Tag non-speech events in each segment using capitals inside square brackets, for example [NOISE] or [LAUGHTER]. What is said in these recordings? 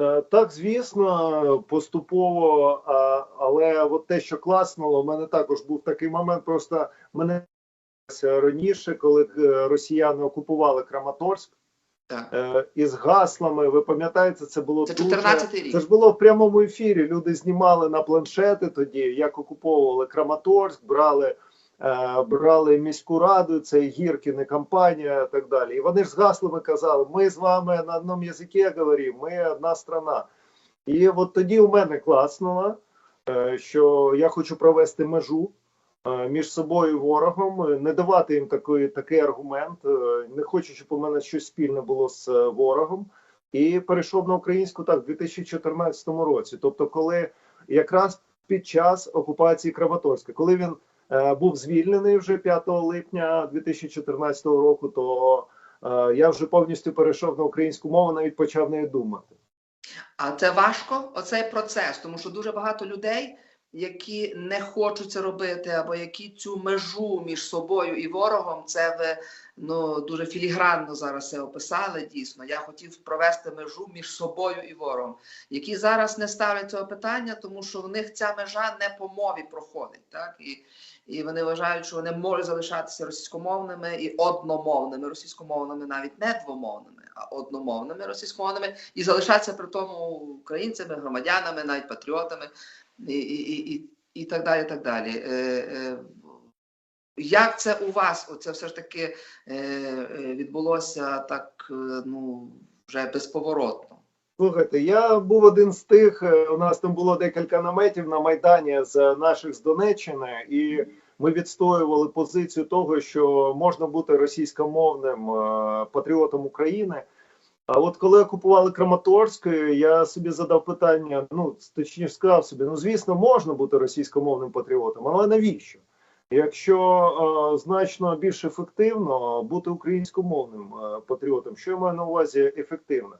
Е, Так, звісно, поступово, але от те, що класнуло, у мене також був такий момент. Просто мене раніше, коли е, росіяни окупували Краматорськ Так. е, із гаслами. Ви пам'ятаєте, це було Це дуже 14-й рік. Це ж було в прямому ефірі. Люди знімали на планшети тоді, як окуповували Краматорськ, брали. Е, Брали міську раду, це Гіркіни компанія і так далі. І вони ж з гаслами казали: ми з вами на одному язикі говоримо, ми одна страна. І от тоді у мене класнуло, е, що я хочу провести межу е, між собою і ворогом, не давати їм такий, такий аргумент. Не хочу, щоб у мене щось спільне було з ворогом. І перейшов на українську так в 2014 році. Тобто, коли якраз під час окупації Краматорська, коли він був звільнений вже 5 липня 2014 року, то е, я вже повністю перейшов на українську мову, навіть почав нею думати. А це важко, оцей процес, тому що дуже багато людей, які не хочуть це робити, або які цю межу між собою і ворогом, це ви ну дуже філігранно зараз це описали. Дійсно, я хотів провести межу між собою і ворогом, які зараз не ставлять цього питання, тому що в них ця межа не по мові проходить, так і. І вони вважають, що вони можуть залишатися російськомовними і одномовними, російськомовними, навіть не двомовними, а одномовними російськомовними, і залишатися при тому українцями, громадянами, навіть патріотами, і, і, і, і, так далі. так далі. Е, е, як це у вас? Оце все ж таки е, відбулося так, ну вже безповоротно. Слухайте, я був один з тих. У нас там було декілька наметів на майдані з наших з Донеччини, і ми відстоювали позицію того, що можна бути російськомовним патріотом України. А от коли окупували Краматорськ, я собі задав питання: ну точніше сказав собі, ну звісно, можна бути російськомовним патріотом, але навіщо? Якщо е, значно більш ефективно бути українськомовним е, патріотом, що я маю на увазі ефективно?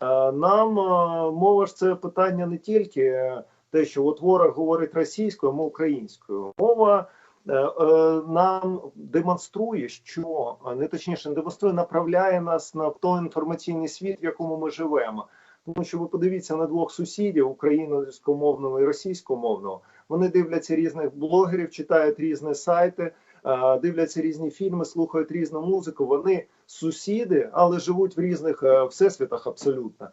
Е, Нам е, мова ж це питання не тільки е, те, що от ворог говорить російською, а українською. Мова е, е, нам демонструє, що не точніше, не демонструє, направляє нас на той інформаційний світ, в якому ми живемо. Тому що ви подивіться на двох сусідів українськомовного і російськомовного. Вони дивляться різних блогерів, читають різні сайти, е, дивляться різні фільми, слухають різну музику. Вони сусіди, але живуть в різних е, всесвітах абсолютно.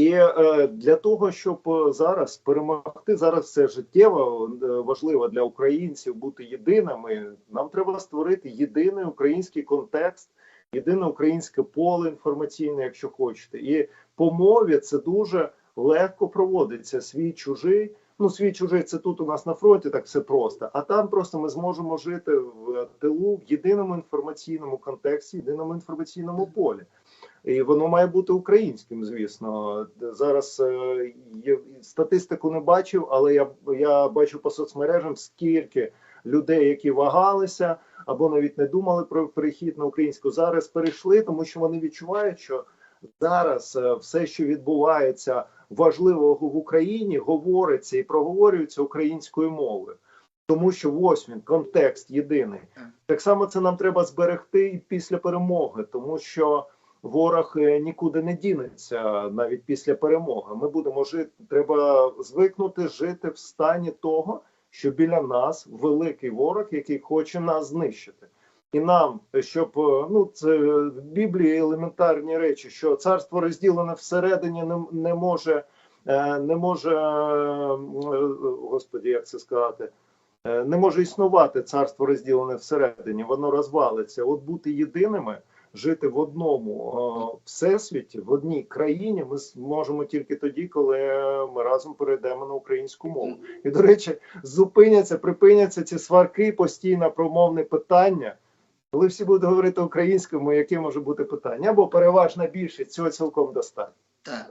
І е, для того, щоб е, зараз перемогти, зараз це життєво е, важливо для українців бути єдиними. Нам треба створити єдиний український контекст, єдине українське поле інформаційне, якщо хочете. І по мові це дуже легко проводиться свій чужий. Ну, свій чужий це тут у нас на фронті, так все просто. А там просто ми зможемо жити в тилу в єдиному інформаційному контексті, єдиному інформаційному полі. І воно має бути українським, звісно. Зараз е, статистику не бачив, але я, я бачу по соцмережам, скільки людей, які вагалися або навіть не думали про перехід на українську, зараз перейшли, тому що вони відчувають, що зараз е, все, що відбувається важливого в Україні, говориться і проговорюється українською мовою. Тому що ось він, контекст єдиний. Так само це нам треба зберегти і після перемоги, тому що ворог е, нікуди не дінеться навіть після перемоги. Ми будемо жити. Треба звикнути жити в стані того, що біля нас великий ворог, який хоче нас знищити. І нам, щоб е, ну це в Біблії елементарні речі, що царство розділене всередині не, не може, е, не може, господі, як це сказати. Не може існувати царство розділене всередині, воно розвалиться. От бути єдиними, жити в одному е, всесвіті, в одній країні, ми зможемо тільки тоді, коли ми разом перейдемо на українську мову. І до речі, зупиняться, припиняться ці сварки, постійно промовне питання. Коли всі будуть говорити українською, яке може бути питання? Або переважна більшість цього цілком достатньо. Так.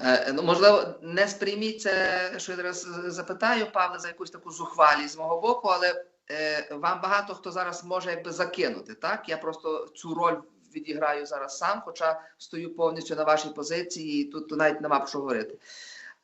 Е, Ну, можливо, не сприйміть це, що я зараз запитаю, Павле, за якусь таку зухвалість з мого боку, але е, вам багато хто зараз може якби закинути. Так, я просто цю роль відіграю зараз сам, хоча стою повністю на вашій позиції, і тут навіть нема про що говорити.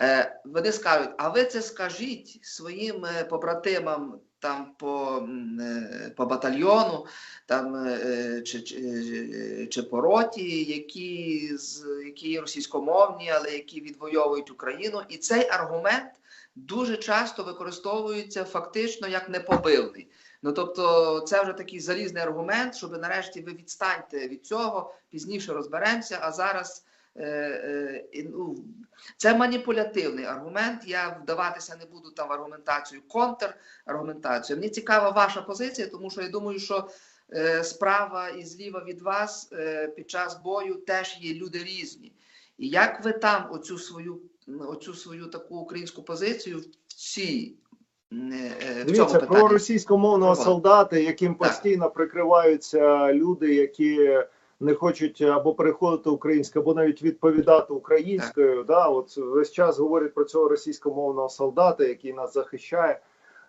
Е, Вони скажуть, а ви це скажіть своїм е, побратимам там по, е, по батальйону, там е, чи, чи, е, чи по роті, які, з, які російськомовні, але які відвоюють Україну. І цей аргумент дуже часто використовується фактично як непобивний. Ну тобто, це вже такий залізний аргумент, щоб нарешті ви відстаньте від цього, пізніше розберемося. А зараз е, е, ну, це маніпулятивний аргумент. Я вдаватися не буду там в аргументацію, контраргументацію. Мені цікава ваша позиція, тому що я думаю, що е, справа і зліва від вас е, під час бою теж є люди різні. І як ви там оцю свою, оцю свою таку українську позицію в цій е, е, Дивіться, про російськомовного солдата, яким постійно прикриваються люди, які не хочуть або переходити українською, або навіть відповідати українською. Да, от весь час говорять про цього російськомовного солдата, який нас захищає.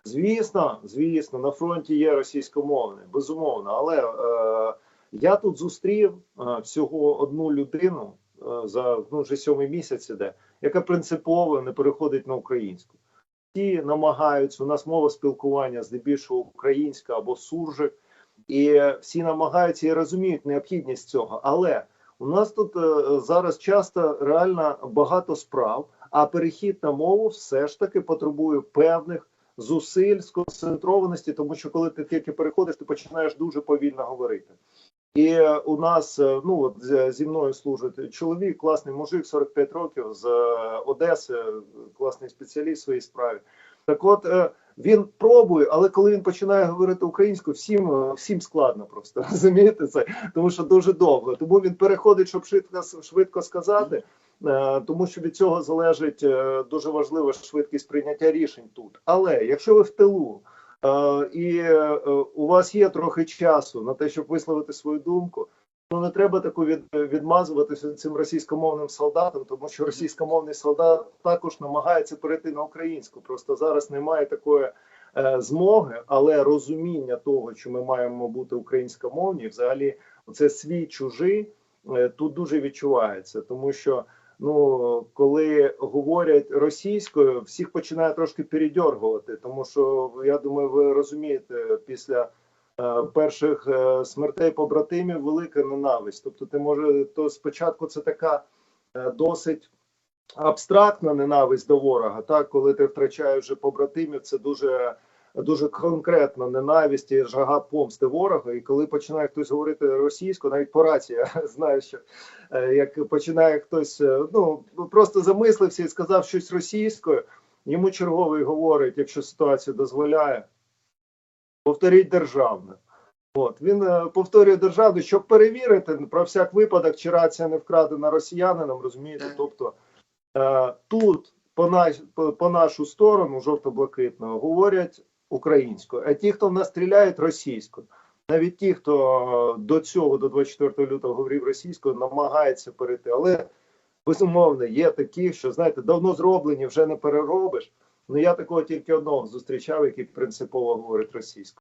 Звісно, звісно, на фронті є російськомовний, безумовно. Але е, я тут зустрів е, всього одну людину е, за ну, вже сьомий місяць іде, яка принципово не переходить на українську всі намагаються. У нас мова спілкування здебільшого українська або суржик, і всі намагаються і розуміють необхідність цього. Але у нас тут е, зараз часто реально багато справ, а перехід на мову все ж таки потребує певних зусиль, сконцентрованості, тому що коли ти тільки переходиш, ти починаєш дуже повільно говорити. І у нас е, ну от зі мною служить чоловік, класний мужик, 45 років з е, Одеси, класний спеціаліст в своїй справі. Так, от він пробує, але коли він починає говорити українською, всім е, всім складно просто [LAUGHS] розумієте це, тому що дуже довго. Тому він переходить, щоб швидко швидко сказати. е, Тому що від цього залежить е, дуже важлива швидкість прийняття рішень тут. Але якщо ви в тилу і у вас є трохи часу на те, щоб висловити свою думку, ну не треба таку від, відмазуватися цим російськомовним солдатам, тому що російськомовний солдат також намагається перейти на українську. Просто зараз немає такої е, змоги, але розуміння того, що ми маємо бути українськомовні, взагалі, це свій чужий е, тут дуже відчувається, тому що. Ну, коли говорять російською, всіх починає трошки передьоргувати, тому що я думаю, ви розумієте, після перших е, смертей побратимів велика ненависть. Тобто, ти може то спочатку це така е, досить абстрактна ненависть до ворога. Так, коли ти втрачаєш вже побратимів, це дуже. Дуже конкретна ненависть і жага помсти ворога. І коли починає хтось говорити російською, навіть по рації, [LAUGHS] я знаю, що е, як починає хтось е, ну просто замислився і сказав щось російською, йому черговий говорить, якщо ситуація дозволяє, повторіть державне. От він е, повторює державне, щоб перевірити про всяк випадок, чи рація не вкрадена росіянином, розумієте? Тобто е, тут по, наш, по, по нашу сторону, жовто-блакитного, говорять українською, а ті, хто в нас стріляють російською. Навіть ті, хто до цього, до 24 лютого, говорив російською, намагається перейти. Але безумовно є такі, що знаєте, давно зроблені, вже не переробиш. Ну я такого тільки одного зустрічав, який принципово говорить російською.